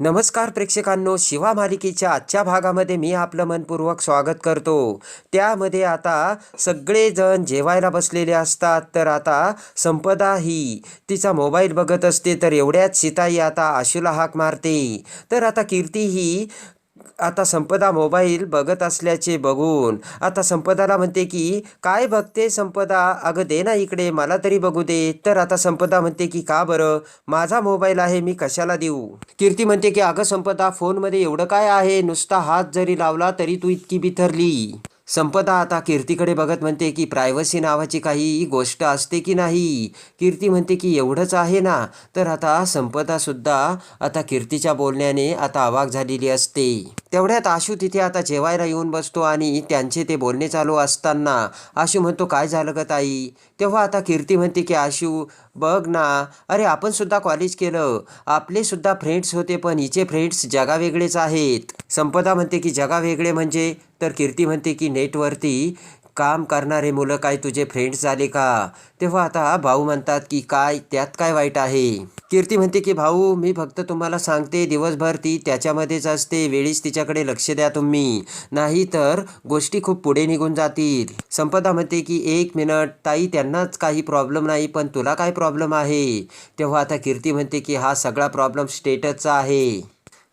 नमस्कार प्रेक्षकांनो शिवा मालिकेच्या आजच्या भागामध्ये मी आपलं मनपूर्वक स्वागत करतो. त्यामध्ये आता सगळेजण जेवायला बसलेले असतात तर आता संपदा ही. तिचा मोबाईल बघत असते तर एवढ्याच सीताई आता आशूला हाक मारते. तर आता कीर्ती ही आता संपदा मोबाईल बघत असल्याचे बघून आता संपदाला म्हणते की काय बघते संपदा? अगं दे ना इकडे मला तरी बघू दे. तर आता संपदा म्हणते की का बरं? माझा मोबाईल आहे मी कशाला देऊ? कीर्ती म्हणते की अगं संपदा फोनमध्ये एवढं काय आहे? नुसता हात जरी लावला तरी तू इतकी बिथरली. संपदा आता कीर्तीकडे बघत म्हणते की प्रायव्हसी नावाची काही गोष्ट असते की नाही? कीर्ती म्हणते की एवढंच आहे ना? तर आता संपदा सुद्धा आता कीर्तीच्या बोलण्याने आता अवाक झालेली असते. तेवढ्यात आशू तिथे आता जेवायला येऊन बसतो आणि त्यांचे ते बोलणे चालू असताना आशू म्हणतो काय झालं ग ताई? तेव्हा आता कीर्ती म्हणते की आशू बघ ना. अरे आपण सुद्धा कॉलेज केलं. आपले सुद्धा फ्रेंड्स होते पण हिचे फ्रेंड्स जगावेगळेच आहेत. संपदा म्हणते की जगावेगळे म्हणजे? तर कीर्ती म्हणते की नेटवरती काम करणारे मुलं काय तुझे फ्रेंड्स झाले का? तेव्हा आता भाऊ म्हणतात की काय त्यात काय वाईट आहे? कीर्ती म्हणते की भाऊ मी फक्त तुम्हाला सांगते दिवसभर ती त्याच्यामध्येच असते. वेळीच तिच्याकडे लक्ष द्या तुम्ही. नाही तर गोष्टी खूप पुढे निघून जातील. संपदा म्हणते की एक मिनट ताई त्यांनाच काही प्रॉब्लेम नाही पण तुला काय प्रॉब्लेम आहे? तेव्हा आता कीर्ती म्हणते की हा सगळा प्रॉब्लेम स्टेटसचा आहे.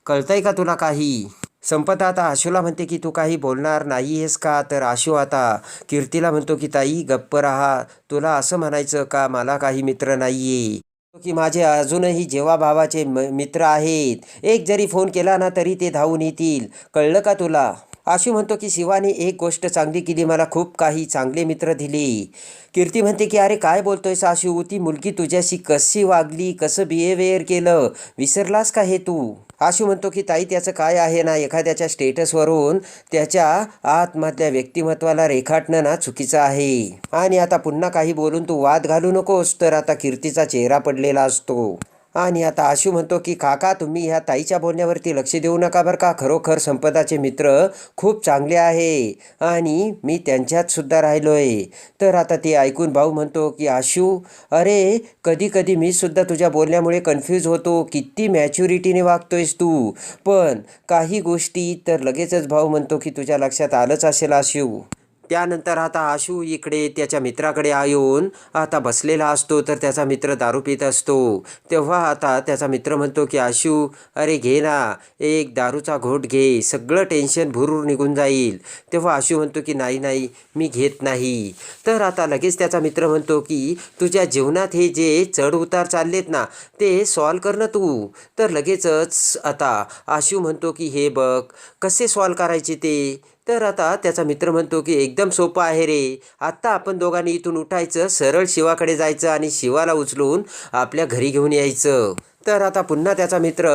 कळतंय का तुला काही? संपदा आता आशूला म्हणते की तू काही बोलणार नाही आहेस का? तर आशू आता कीर्तीला म्हणतो की ताई गप्प राहा. तुला असं म्हणायचं का? मला काही मित्र नाही आहे की माझे अजूनही जेव्हा भावाचे म मित्र आहेत एक जरी फोन केला ना तरी ते धावून येतील. कळलं का तुला? आशू म्हणतो की शिवाने एक गोष्ट चांगली केली मला खूप काही चांगले मित्र दिले. कीर्ती म्हणते की अरे काय बोलतोयस आशू? ती मुलगी तुझ्याशी कशी वागली? कसं बिहेवियर केलं? विसरलास का हे तू? आशू म्हणतो की ताई त्याचं काय आहे ना एखाद्याच्या स्टेटसवरून त्याच्या आतमधल्या व्यक्तिमत्वाला रेखाटणं ना चुकीचं आहे. आणि आता पुन्हा काही बोलून तू वाद घालू नकोस तर आता कीर्तीचा चेहरा पडलेला असतो. आणि आता आशू म्हणतो की काका तुम्ही ह्या ताईच्या बोलण्यावरती लक्ष देऊ नका बरं का. खरोखर संपदाचे मित्र खूप चांगले आहे आणि मी त्यांच्यात सुद्धा आहे तर आता ते ऐकून भाऊ म्हणतो की आशू अरे कधी कधी मी सुद्धा तुझ्या बोलण्यामुळे कन्फ्यूज होतो. किती मॅच्युरिटीने वागतोयस तू. पण काही गोष्टी तर लगेचच भाऊ म्हणतो की तुझ्या लक्षात आलंच असेल आशू. त्यानंतर आता आशू इकडे त्याच्या मित्राकडे येऊन आता बसलेला असतो तर त्याचा मित्र दारू पित असतो. तेव्हा आता त्याचा मित्र म्हणतो की आशू अरे घे ना एक दारूचा घोट घे सगळं टेन्शन भुरूर निघून जाईल. तेव्हा आशू म्हणतो की नाही नाही मी घेत नाही. तर आता लगेच त्याचा मित्र म्हणतो की तुझ्या जीवनात हे जे चढ उतार चाललेत ना ते सॉल्व कर ना तू. तर लगेचच आता आशू म्हणतो की हे बघ कसे सॉल्व करायचे ते? तर आता त्याचा मित्र म्हणतो की एकदम सोपं आहे रे. आत्ता आपण दोघांनी इथून उठायचं सरळ शिवाकडे जायचं आणि शिवाला उचलून आपल्या घरी घेऊन यायचं. तर आता पुन्हा त्याचा मित्र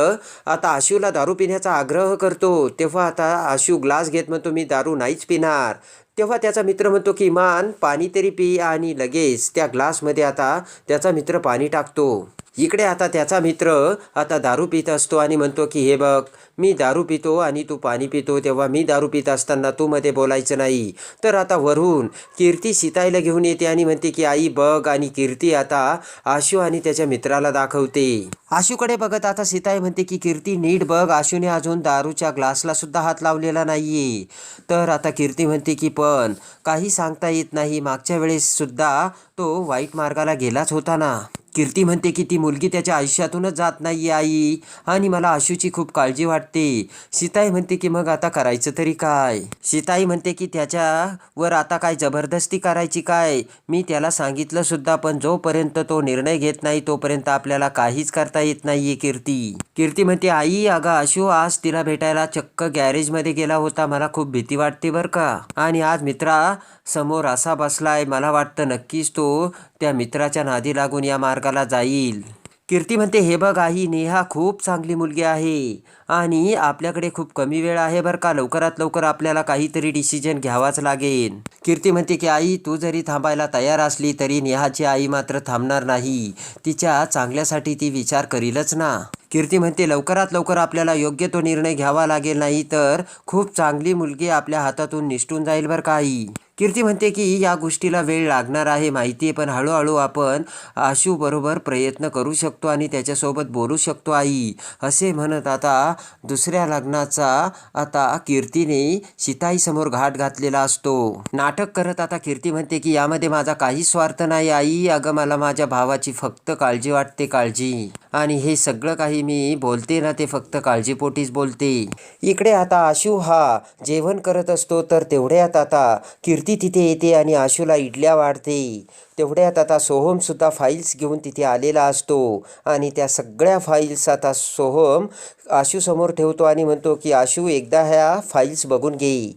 आता आशूला दारू पिण्याचा आग्रह करतो. तेव्हा आता आशू ग्लास घेत म्हणतो मी दारू नाहीच पिणार. तेव्हा त्याचा मित्र म्हणतो की मान पाणी तरी पी आणि लगेच त्या ग्लासमध्ये आता त्याचा मित्र पाणी टाकतो. इकडे आता त्याचा मित्र आता दारू पित असतो आणि म्हणतो की हे बघ मी दारू पितो आणि तू पाणी पितो तेव्हा मी दारू पित असताना तू मध्ये बोलायचं नाही. तर आता वरून कीर्ती सीताईला घेऊन येते आणि म्हणते की आई बघ आणि कीर्ती आता आशू आणि त्याच्या मित्राला दाखवते. आशूकडे बघत आता सीताई म्हणते की कीर्ती नीट बघ आशूने अजून दारूच्या ग्लासला सुद्धा हात लावलेला नाहीये. तर आता कीर्ती म्हणते की पण काही सांगता येत नाही. मागच्या वेळेस सुद्धा तो वाईट मार्गाला गेलाच होता ना. कीर्ती म्हणते की ती मुलगी त्याच्या आयुष्यातूनच जात नाही आई. आणि मला आशूची खूप काळजी वाटते. सीताई म्हणते की मग आता करायचं तरी काय? सीताई म्हणते की त्याच्यावर आता काय जबरदस्ती करायची काय? मी त्याला सांगितलं सुद्धा पण जोपर्यंत तो निर्णय घेत नाही तोपर्यंत आपल्याला काहीच करता येत नाहीये कीर्ती. कीर्ती म्हणते आई अगं आशू आज तिला भेटायला चक्क गॅरेजमध्ये गेला होता. मला खूप भीती वाटते बरं का? आणि आज मित्रा समोर असा बसलाय. मला वाटतं नक्कीच तो त्या मित्राच्या नादी लागून या मार्गाला जाईल. कीर्ती म्हणते हे बघ आई नेहा खूप चांगली मुलगी आहे आणि आपल्याकडे खूप कमी वेळ आहे बरं का. लवकरात लवकर आपल्याला काहीतरी डिसिजन घ्यावाच लागेल. कीर्ती म्हणते की आई तू जरी थांबायला तयार असली तरी नेहाची आई मात्र थांबणार नाही. तिच्या चांगल्यासाठी ती विचार करीलच ना. कीर्ती म्हणते लवकरात लवकर आपल्याला योग्य तो निर्णय घ्यावा लागेल नाही तर खूप चांगली मुलगी आपल्या हातातून निसटून जाईल बरं का आई. कीर्ती म्हणते की या गोष्टीला वेळ लागणार आहे माहिती आहे पण हळूहळू आपण आशूबरोबर प्रयत्न करू शकतो आणि त्याच्यासोबत बोलू शकतो आई. असे म्हणत आता दुसऱ्या लग्नाचा आता कीर्तीने सीताईसमोर घाट घातलेला असतो. नाटक करत आता कीर्ती म्हणते की यामध्ये माझा काही स्वार्थ नाही आई. अगं मला माझ्या भावाची फक्त काळजी वाटते काळजी. आणि हे सगळं काही मी बोलते ना ते फक्त काळजीपोटीच बोलते. इकडे आता आशू हा जेवण करत असतो तर तेवढ्यात आता कीर्ती तिथे येते आणि आशूला इडल्या वाढते. तेवढ्यात आता सोहमसुद्धा फाईल्स घेऊन तिथे आलेला असतो आणि त्या सगळ्या फाईल्स आता सोहम आशूसमोर ठेवतो आणि म्हणतो की आशू एकदा ह्या फाईल्स बघून घे.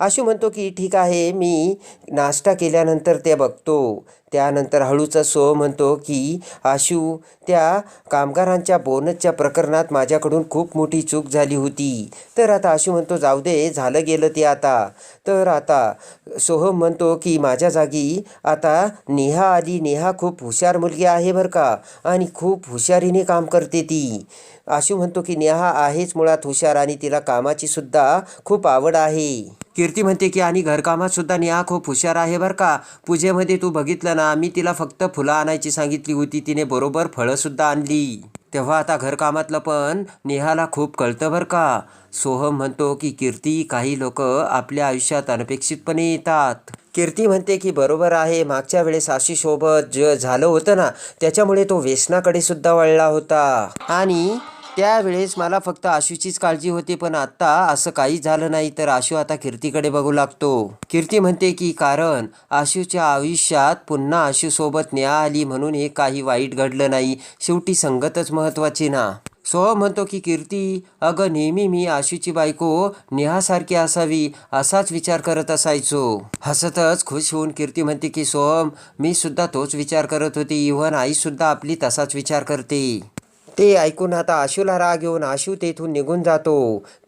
आशू म्हणतो की ठीक आहे मी नाश्ता केल्यानंतर ते बघतो. त्यानंतर हळूचा सो म्हणतो की आशू त्या कामगारांच्या बोनसच्या प्रकरणात माझ्याकडून खूप मोठी चूक झाली होती. तर आता आशू म्हणतो जाऊ दे झालं गेलं ते आता. तर आता सोहम म्हणतो की माझ्या जागी आता नेहा आली. नेहा खूप हुशार मुलगी आहे बरं का आणि खूप हुशारीने काम करते ती. आशू म्हणतो की नेहा आहेच मुळात हुशार आणि तिला कामाची सुद्धा खूप आवड आहे. कीर्ती म्हणते की आणि घरकामात सुद्धा नेहा खूप हुशार आहे बरं का. पूजेमध्ये तू बघितलं ना मी तिला फक्त फुलं आणायची सांगितली होती. तिने बरोबर फळंसुद्धा आणली. तेव्हा आता घरकामातलं पण नेहाला खूप कळतं बरं का. सोहम म्हणतो की कीर्ती काही लोक आपल्या आयुष्यात अनपेक्षितपणे येतात. कीर्ती म्हणते की बरोबर आहे. मागच्या वेळेस आशीषसोबत जे झालं होतं ना त्याच्यामुळे तो व्यसनाकडे सुद्धा वळला होता. आणि त्यावेळेस मला फक्त आशूचीच काळजी होती पण आता असं काही झालं नाही तर आशू आता कीर्तीकडे बघू लागतो. कीर्ती म्हणते की कारण आशूच्या आयुष्यात पुन्हा आशूसोबत न्या आली म्हणून हे काही वाईट घडलं नाही. शेवटी संगतच महत्वाची ना. सोहम म्हणतो की कीर्ती अगं नेहमी मी आशूची बायको नेहासारखी असावी असाच विचार करत असायचो. हसतच खुश होऊन कीर्ती म्हणते की सोहम मी सुद्धा तोच विचार करत होती. इव्हन आईसुद्धा आपली तसाच विचार करते. ते ऐकून आता आशूला राग येऊन आशू तेथून निघून जातो.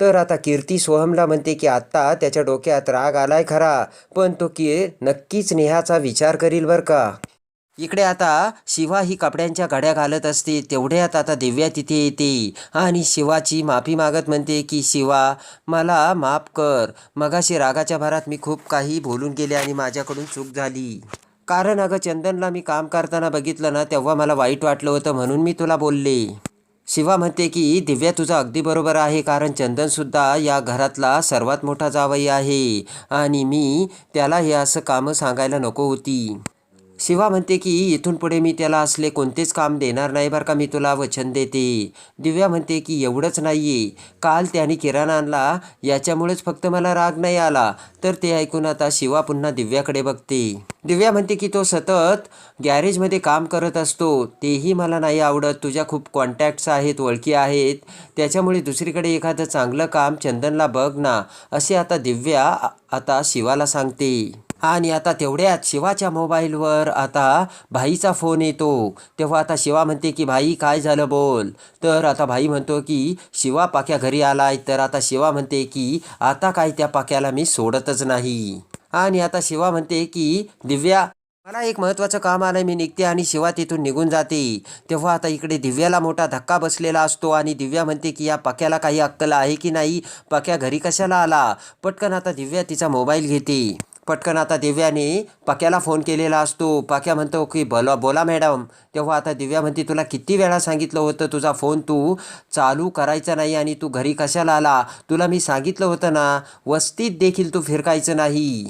तर आता कीर्ती सोहमला म्हणते की आत्ता त्याच्या डोक्यात राग आलाय खरा पण तो की नक्कीच नेहाचा विचार करील बरं का? इकडे आता शिवा ही कपड्यांच्या घड्या घालत असते. तेवढ्यात आता दिव्या तिथे येते. आणि शिवाची माफी मागत म्हणते की शिवा मला माफ कर. मगाशी रागाच्या भरात मी खूप काही बोलून गेले आणि माझ्याकडून चूक झाली. कारण अगं चंदनला मी काम करताना बघितलं ना तेव्हा मला वाईट वाटलं होतं म्हणून मी तुला बोलले. शिवा म्हणते की दिव्या तुझं अगदी बरोबर आहे कारण चंदनसुद्धा या घरातला सर्वात मोठा जावई आहे आणि मी त्याला हे असं कामं सांगायला नको होती. शिवा म्हणते की इथून पुढे मी त्याला असले कोणतेच काम देणार नाही बरं का मी तुला वचन देते. दिव्या म्हणते की एवढंच नाही आहे काल त्याने किराणा आणला याच्यामुळेच फक्त मला राग नाही आला. तर ते ऐकून आता शिवा पुन्हा दिव्याकडे बघते. दिव्या म्हणते की तो सतत गॅरेजमध्ये काम करत असतो. तेही मला नाही आवडत. तुझ्या खूप कॉन्टॅक्ट्स आहेत ओळखी आहेत. त्याच्यामुळे दुसरीकडे एखादं चांगलं काम चंदनला बघ ना. असे आता दिव्या आता शिवाला सांगते. आणि आता तेवढ्यात शिवाच्या मोबाईलवर आता भाईचा फोन येतो. तेव्हा आता शिवा म्हणते की भाई काय झालं बोल? तर आता भाई म्हणतो की शिवा पाक्या घरी आलाय. तर आता शिवा म्हणते की आता काय त्या पाक्याला मी सोडतच नाही. आणि आता शिवा म्हणते की दिव्या मला एक महत्त्वाचं काम आलं मी निघते आणि शिवा तिथून निघून जाते. तेव्हा आता इकडे दिव्याला मोठा धक्का बसलेला असतो आणि दिव्या म्हणते की या पक्याला काही अक्कल आहे की नाही? पक्या घरी कशाला आला? पटकन आता दिव्या तिचा मोबाईल घेते. पटकन आता दिव्याने पक्याला फोन केलेला असतो. पक्या म्हणतो की बोला बोला मॅडम तेव्हा आता दिव्या म्हणते तुला किती वेळा सांगितलं होतं तुझा फोन तू चालू करायचा नाही आणि तू घरी कशाला आला? तुला मी सांगितलं होतं ना वस्तीत देखील तू फिरकायचं नाही.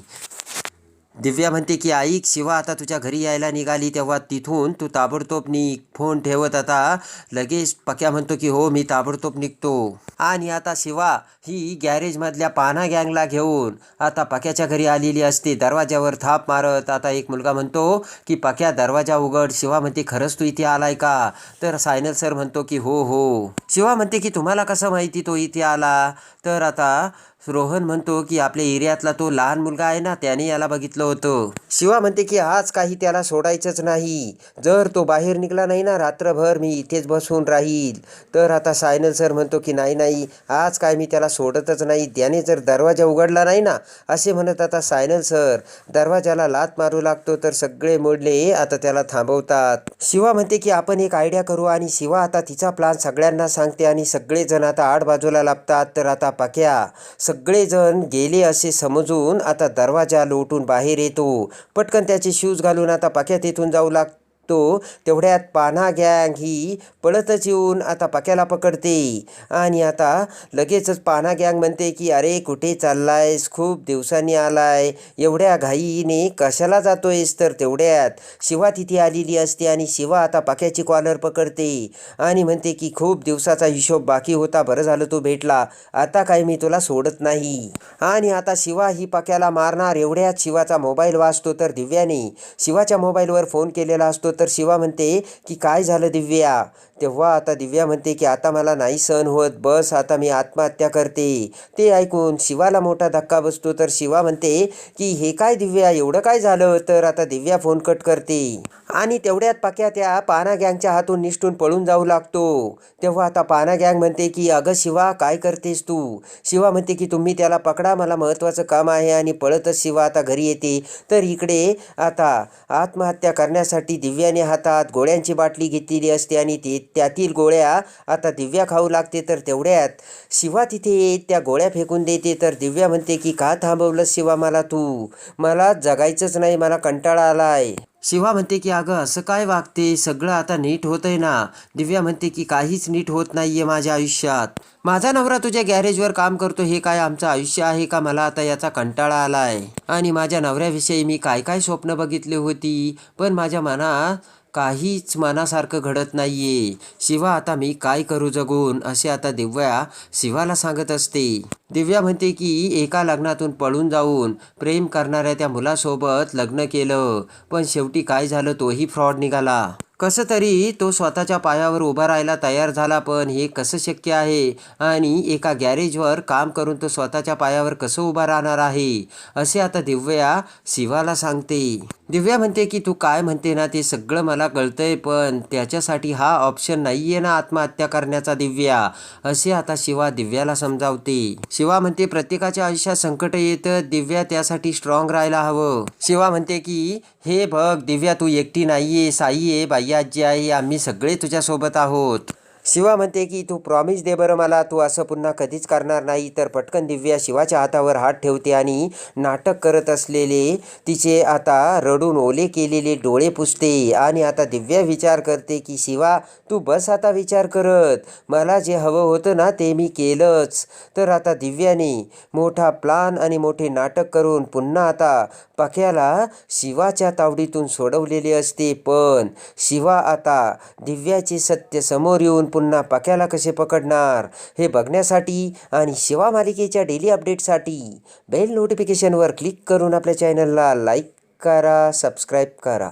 दिव्या म्हणते की आईक शिवा आता तुझ्या घरी यायला निघाली तेव्हा तिथून तू ताबडतोब निघ. फोन ठेवत आता. लगेच पक्या म्हणतो की हो मी ताबडतोब निघतो. आणि आता शिवा ही गॅरेजमधल्या पाना गँगला घेऊन आता पक्याच्या घरी आलेली असते. दरवाज्यावर थाप मारत आता एक मुलगा म्हणतो की पक्या दरवाजा उघड. शिवा म्हणते खरंच तू इथे आलाय का? तर सायनल सर म्हणतो की हो हो. शिवा म्हणते की तुम्हाला कसं माहिती तो इथे आला? तर आता रोहन म्हणतो की आपल्या एरियातला तो लहान मुलगा आहे ना त्याने याला बघितलं होतं. शिवा म्हणते की आज काही त्याला सोडायचंच नाही. जर तो बाहेर निघला नाही ना रात्रभर मी इथेच बसून राहील. तर आता सायनल सर म्हणतो की नाही नाही आज काय मी त्याला सोडतच नाही त्याने जर दरवाजा उघडला नाही ना असे म्हणत आता सायनल सर. दरवाजाला लात मारू लागतो तर सगळे मोडले आता त्याला थांबवतात. शिवा म्हणते की आपण एक आयडिया करू आणि शिवा आता तिचा प्लान सगळ्यांना सांगते आणि सगळेजण आता आड बाजूला लाभतात तर आता पाक्या सगळेजण गेले असे समजून आता दरवाजा लोटून बाहेर येतो. पटकन त्याचे शूज घालून आता पाक्यात इथून जाऊ लागतो तेवढ्यात पान्हा गँग ही पळतच येऊन आता पक्याला पकडते. आणि आता लगेचच पान्हा गँग म्हणते की अरे कुठे चाललायस? खूप दिवसांनी आलाय. एवढ्या घाईने कशाला जातोयस? तर तेवढ्यात शिवा तिथे आलेली असते आणि शिवा आता पक्याची कॉलर पकडते आणि म्हणते की खूप दिवसाचा हिशोब बाकी होता. बरं झालं तू भेटला. आता काय मी तुला सोडत नाही. आणि आता शिवा ही पक्याला मारणार. एवढ्यात शिवाचा मोबाईल वाचतो. तर दिव्याने शिवाच्या मोबाईलवर फोन केलेला असतो. तर शिवा म्हणते की काय झालं दिव्या? तेव्हा आता दिव्या म्हणते की आता मला नाही सहन होत बस आता मी आत्महत्या करते. ते ऐकून शिवाला मोठा धक्का बसतो. तर शिवा म्हणते की हे काय दिव्या एवढं काय झालं? तर आता दिव्या फोन कट करते. आणि तेवढ्यात पाक्या त्या पाना गँगच्या हातून निष्ठून पळून जाऊ लागतो. तेव्हा आता पाना गँग म्हणते की अगं शिवा काय करतेस तू? शिवा म्हणते की तुम्ही त्याला पकडा मला महत्त्वाचं काम आहे आणि पळतच शिवा आता घरी येते. तर इकडे आता आत्महत्या करण्यासाठी दिव्याने हातात गोळ्यांची बाटली घेतलेली असते आणि ते त्यातील गोळ्या आता दिव्या खाऊ लागते तर तेवढ्यात. शिवा तिथे त्या गोळ्या फेकून देते. तर दिव्या म्हणते की का थांबवलं शिवा मला तू? मला जगायचंच नाही मला कंटाळा आलाय. शिवा म्हणते की अगं असं काय वागते? सगळं आता नीट होतंय ना. दिव्या म्हणते की काहीच नीट होत नाहीये माझ्या आयुष्यात. माझा नवरा तुझ्या गॅरेजवर काम करतो. हे काय आमचं आयुष्य आहे का? मला आता याचा कंटाळा आलाय. आणि माझ्या नवऱ्याविषयी मी काय काय स्वप्न बघितली होती? पण माझ्या मनात काहीच मनासारखं घडत नाहीये. शिवा आता मी काय करू जगून? असे आता दिव्या शिवाला सांगत असते. दिव्या म्हणते की एका लग्नातून पळून जाऊन प्रेम करणाऱ्या त्या मुलासोबत लग्न केलं. पण शेवटी काय झालं तोही फ्रॉड निघाला. कसं तरी तो स्वतःच्या पायावर उभा राहायला तयार झाला पण हे कसं शक्य आहे? आणि एका गॅरेजवर काम करून तो स्वतःच्या पायावर कसं उभा राहणार आहे? असे आता दिव्या शिवाला सांगते. दिव्या म्हणते की तू काय म्हणते ना ते सगळं मला कळतंय पण त्याच्यासाठी हा ऑप्शन नाही आहे ना आत्महत्या करण्याचा दिव्या. असे आता शिवा दिव्याला समजावते. शिवा म्हणते प्रत्येकाच्या आयुष्यात संकट येतं दिव्या त्यासाठी स्ट्रॉंग राहायला हवं. शिवा म्हणते की हे बघ दिव्या तू एकटी नाही आहे साई आहे बाई आजी आहे आम्ही सगळे तुझ्यासोबत आहोत. शिवा म्हणते की तू प्रॉमिस दे बरं मला तू असं पुन्हा कधीच करणार नाही. तर पटकन दिव्या शिवाच्या हातावर हात ठेवते आणि नाटक करत असलेले तिचे आता रडून ओले केलेले डोळे पुसते आणि आता दिव्या विचार करते की शिवा तू बस आता विचार करत. मला जे हवं होतं ना ते मी केलंच. तर आता दिव्याने मोठा प्लान आणि मोठे नाटक करून पुन्हा आता पक्याला शिवाच्या तावडीतून सोडवलेले असते. पण शिवा आता दिव्याचे सत्य समोर येऊन पुन्हा पक्याला कसे पकडणार? हे बघण्यासाठी आणि शिवा मालिकेच्या डेली अपडेटसाठी बेल नोटिफिकेशनवर क्लिक करून आपल्या चॅनलला लाईक करा सबस्क्राईब करा.